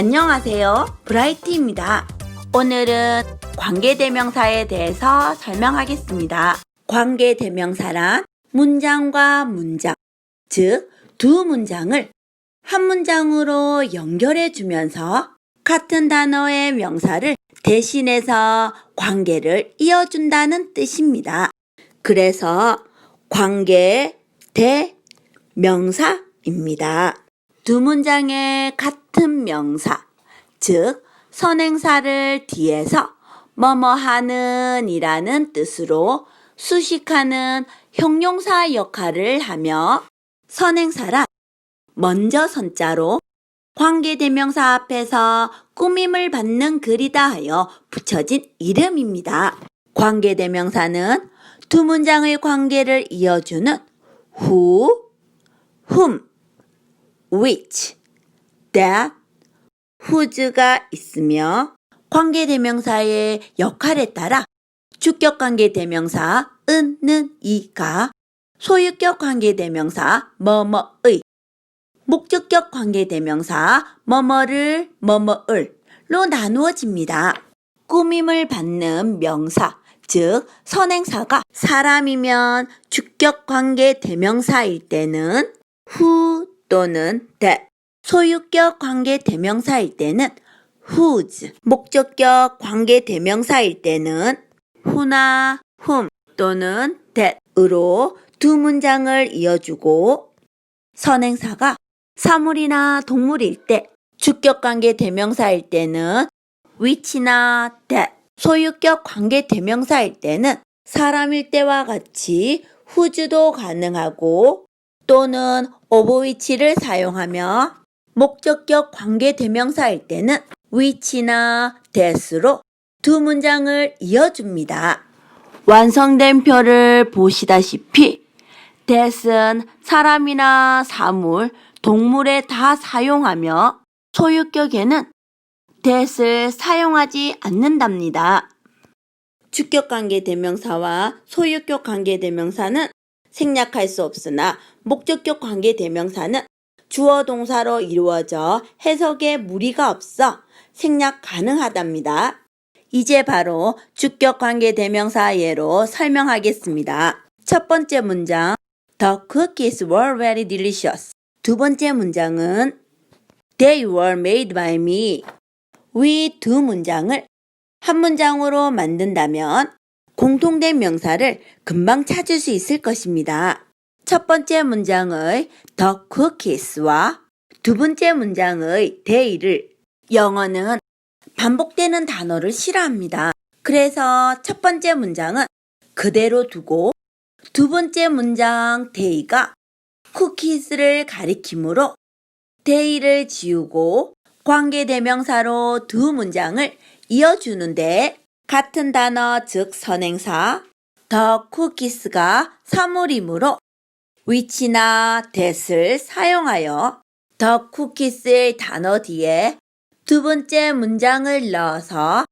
안녕하세요. 브라이트입니다. 오늘은 관계대명사에 대해서 설명하겠습니다. 관계대명사란 문장과 문장, 즉, 두 문장을 한 문장으로 연결해 주면서 같은 단어의 명사를 대신해서 관계를 이어준다는 뜻입니다. 그래서 관계 대명사입니다. 두 문장의 같은 명사, 즉 선행사를 뒤에서 뭐뭐 하는 이라는 뜻으로 수식하는 형용사 역할을 하며 선행사란 먼저 선자로 관계대명사 앞에서 꾸밈을 받는 글이다 하여 붙여진 이름입니다. 관계대명사는 두 문장의 관계를 이어주는 who, whom, which, that, whose가 있으며 관계대명사의 역할에 따라 주격관계 대명사 은, 는, 이가 소유격 관계 대명사 뭐뭐의 목적격 관계 대명사 뭐뭐를 뭐뭐을로 나누어집니다. 꾸밈을 받는 명사 즉 선행사가 사람이면 주격 관계 대명사일 때는 who 또는 that 소유격 관계 대명사일 때는 whose 목적격 관계 대명사일 때는 who나 whom 또는 that으로 두 문장을 이어주고 선행사가 사물이나 동물일 때 주격 관계 대명사일 때는 which나 that 소유격 관계 대명사일 때는 사람일 때와 같이 whose도 가능하고 또는 which를 사용하며 목적격 관계 대명사일 때는 which나 that으로 두 문장을 이어줍니다. 완성된 표를 보시다시피 that은 사람이나 사물, 동물에 다 사용하며 소유격에는 that을 사용하지 않는답니다. 주격 관계 대명사와 소유격 관계 대명사는 생략할 수 없으나 목적격 관계 대명사는 주어 동사로 이루어져 해석에 무리가 없어 생략 가능하답니다. 이제 바로 주격 관계 대명사 예로 설명하겠습니다. 첫 번째 문장 The cookies were very delicious. 두 번째 문장은 They were made by me. 위 두 문장을 한 문장으로 만든다면 공통된 명사를 금방 찾을 수 있을 것입니다. 첫 번째 문장의 the cookies와 두 번째 문장의 they를 영어는 반복되는 단어를 싫어합니다. 그래서 첫 번째 문장은 그대로 두고 두 번째 문장 they가 cookies를 가리키므로 they를 지우고 관계대명사로 두 문장을 이어주는데 같은 단어 즉 선행사 the cookies가 사물이므로 which나 that을 사용하여 the cookies의 단어 뒤에 두 번째 문장을 넣어서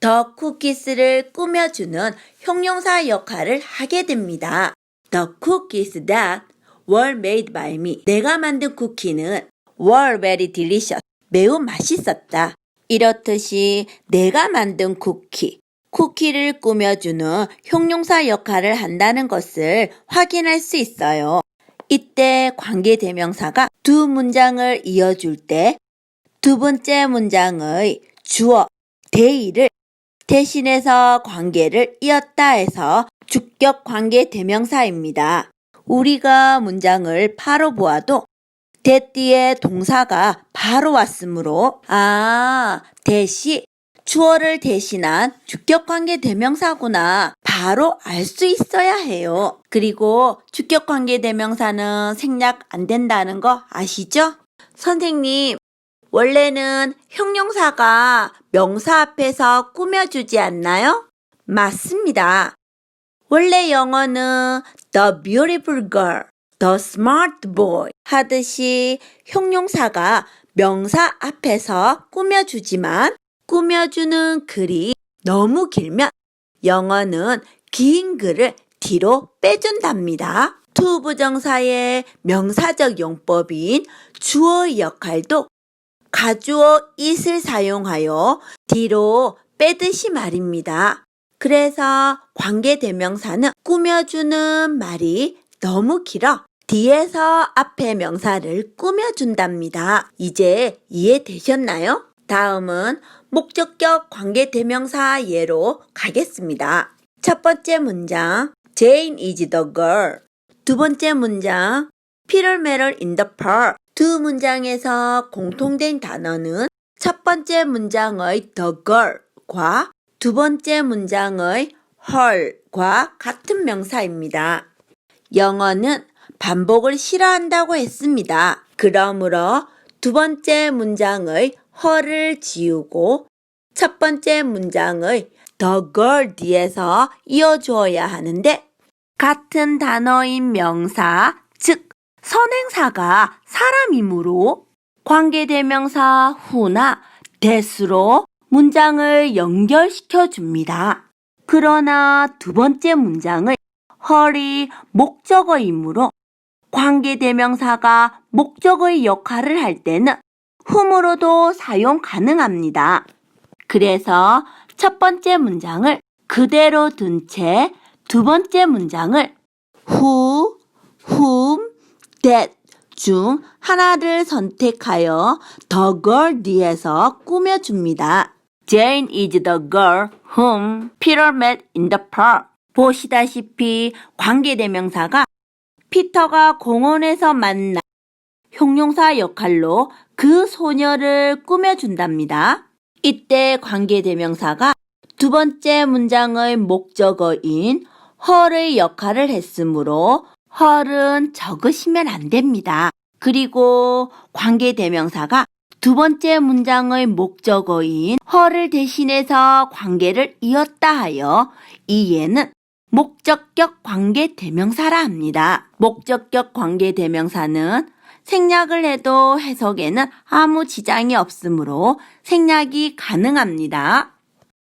the cookies를 꾸며주는 형용사 역할을 하게 됩니다. The cookies that were made by me. 내가 만든 쿠키는 were very delicious. 매우 맛있었다. 이렇듯이 내가 만든 쿠키, 쿠키를 꾸며주는 형용사 역할을 한다는 것을 확인할 수 있어요. 이때 관계대명사가 두 문장을 이어줄 때 두 번째 문장의 주어, 대의를 대신해서 관계를 이었다 해서 주격 관계 대명사입니다. 우리가 문장을 바로 보아도 대 뒤에 동사가 바로 왔으므로 아, 대시 주어를 대신한 주격 관계 대명사구나 바로 알 수 있어야 해요. 그리고 주격 관계 대명사는 생략 안 된다는 거 아시죠? 선생님, 원래는 형용사가 명사 앞에서 꾸며주지 않나요? 맞습니다. 원래 영어는 the beautiful girl, the smart boy 하듯이 형용사가 명사 앞에서 꾸며주지만 꾸며주는 글이 너무 길면 영어는 긴 글을 뒤로 빼준답니다. 투부정사의 명사적 용법인 주어의 역할도 가주어 it을 사용하여 뒤로 빼듯이 말입니다. 그래서 관계대명사는 꾸며주는 말이 너무 길어 뒤에서 앞에 명사를 꾸며준답니다. 이제 이해되셨나요? 다음은 목적격 관계대명사 예로 가겠습니다. 첫 번째 문장 Jane is the girl 두 번째 문장 Peter met her in the park 두 문장에서 공통된 단어는 첫 번째 문장의 the girl과 두 번째 문장의 her과 같은 명사입니다. 영어는 반복을 싫어한다고 했습니다. 그러므로 두 번째 문장의 her를 지우고 첫 번째 문장의 the girl 뒤에서 이어주어야 하는데 같은 단어인 명사, 즉 선행사가 사람이므로 관계대명사 후나 대수로 문장을 연결시켜 줍니다. 그러나 두 번째 문장의 헐이 목적어이므로 관계대명사가 목적의 역할을 할 때는 훔으로도 사용 가능합니다. 그래서 첫 번째 문장을 그대로 둔 채 두 번째 문장을 who, whom, that 중 하나를 선택하여 the girl 뒤에서 꾸며줍니다. Jane is the girl whom Peter met in the park. 보시다시피 관계대명사가 피터가 공원에서 만나 형용사 역할로 그 소녀를 꾸며준답니다. 이때 관계대명사가 두 번째 문장의 목적어인 her의 역할을 했으므로 her은 적으시면 안 됩니다. 그리고 관계대명사가 두 번째 문장의 목적어인 her를 대신해서 관계를 이었다 하여 이 예는 목적격 관계대명사라 합니다. 목적격 관계대명사는 생략을 해도 해석에는 아무 지장이 없으므로 생략이 가능합니다.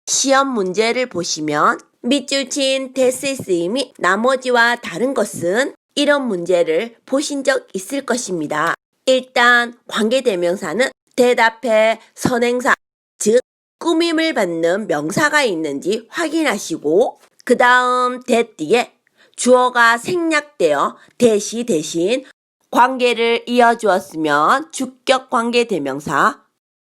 시험 문제를 보시면 밑줄 친 대세 쓰임이 나머지와 다른 것은 이런 문제를 보신 적 있을 것입니다. 일단 관계대명사는 대답에 선행사, 즉 꾸밈을 받는 명사가 있는지 확인하시고 그 다음 대 뒤에 주어가 생략되어 대시 대신 관계를 이어주었으면 주격 관계 대명사,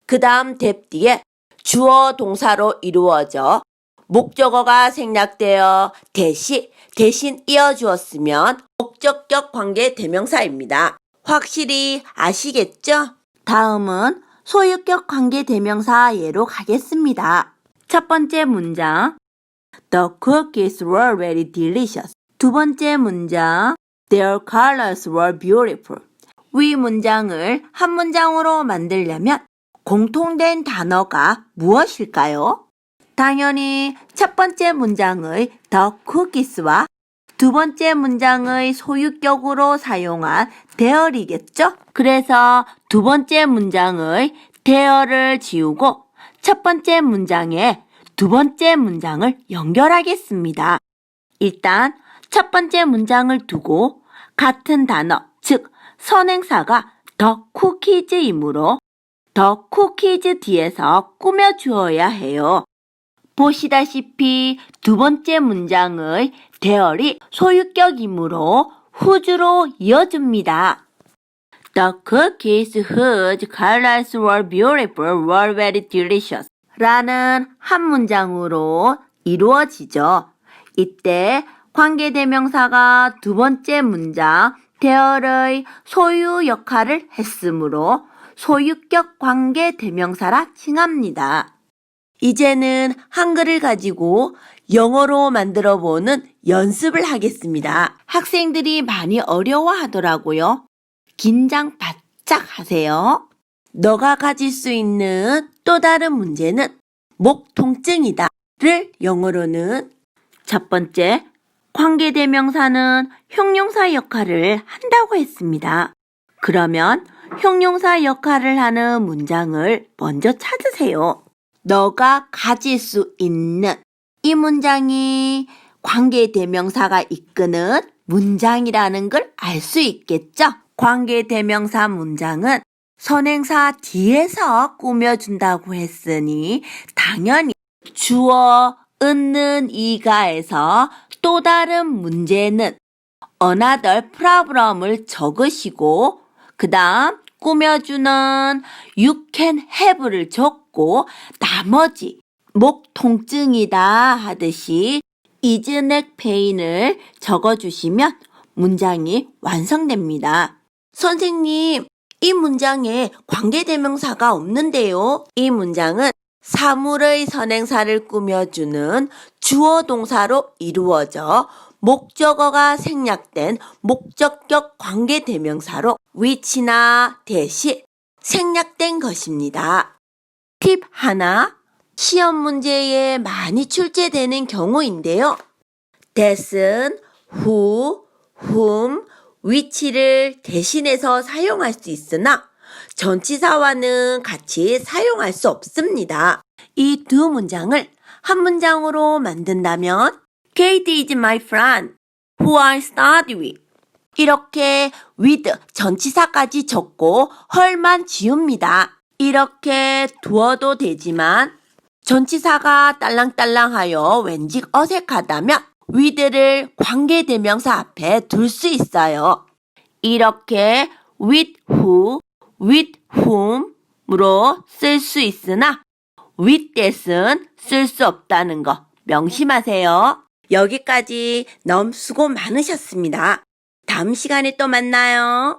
그 다음 대 뒤에 주어 동사로 이루어져 목적어가 생략되어 대시 대신 이어주었으면 목적격 관계 대명사입니다. 확실히 아시겠죠? 다음은 소유격 관계 대명사 예로 가겠습니다. 첫 번째 문장 The cookies were very delicious. 두 번째 문장 Their colors were beautiful. 위 문장을 한 문장으로 만들려면 공통된 단어가 무엇일까요? 당연히 첫 번째 문장의 the cookies와 두 번째 문장의 소유격으로 사용한 there이겠죠? 그래서 두 번째 문장의 there를 지우고 첫 번째 문장에 두 번째 문장을 연결하겠습니다. 일단 첫 번째 문장을 두고 같은 단어, 즉 선행사가 더 쿠키즈이므로 더 쿠키즈 뒤에서 꾸며 주어야 해요. 보시다시피 두 번째 문장의 대열이 소유격이므로 후주로 이어줍니다. The cookies whose colors were beautiful were very delicious. 라는 한 문장으로 이루어지죠. 이때 관계대명사가 두 번째 문장 대열의 소유 역할을 했으므로 소유격 관계대명사라 칭합니다. 이제는 한글을 가지고 영어로 만들어 보는 연습을 하겠습니다. 학생들이 많이 어려워하더라고요. 긴장 바짝 하세요. 너가 가질 수 있는 또 다른 문제는 목 통증이다. 를 영어로는 첫 번째, 관계대명사는 형용사 역할을 한다고 했습니다. 그러면 형용사 역할을 하는 문장을 먼저 찾으세요. 너가 가질 수 있는 이 문장이 관계대명사가 이끄는 문장이라는 걸 알 수 있겠죠? 관계대명사 문장은 선행사 뒤에서 꾸며준다고 했으니 당연히 주어 은는 이가에서 또 다른 문제는 another problem을 적으시고 그 다음 꾸며주는 you can have를 적고 나머지 목 통증이다 하듯이 is neck pain을 적어주시면 문장이 완성됩니다. 선생님, 이 문장에 관계대명사가 없는데요. 이 문장은 사물의 선행사를 꾸며주는 주어 동사로 이루어져 목적어가 생략된 목적격 관계 대명사로 which나 대신 생략된 것입니다. 팁 하나, 시험 문제에 많이 출제되는 경우인데요. that은 who, whom, which를 대신해서 사용할 수 있으나 전치사와는 같이 사용할 수 없습니다. 이 두 문장을 한 문장으로 만든다면 Kate is my friend who I study with 이렇게 with 전치사까지 적고 헐만 지웁니다. 이렇게 두어도 되지만 전치사가 딸랑딸랑하여 왠지 어색하다면 with를 관계대명사 앞에 둘 수 있어요. 이렇게 with who, with whom으로 쓸 수 있으나 with that은 쓸 수 없다는 거 명심하세요. 여기까지 너무 수고 많으셨습니다. 다음 시간에 또 만나요.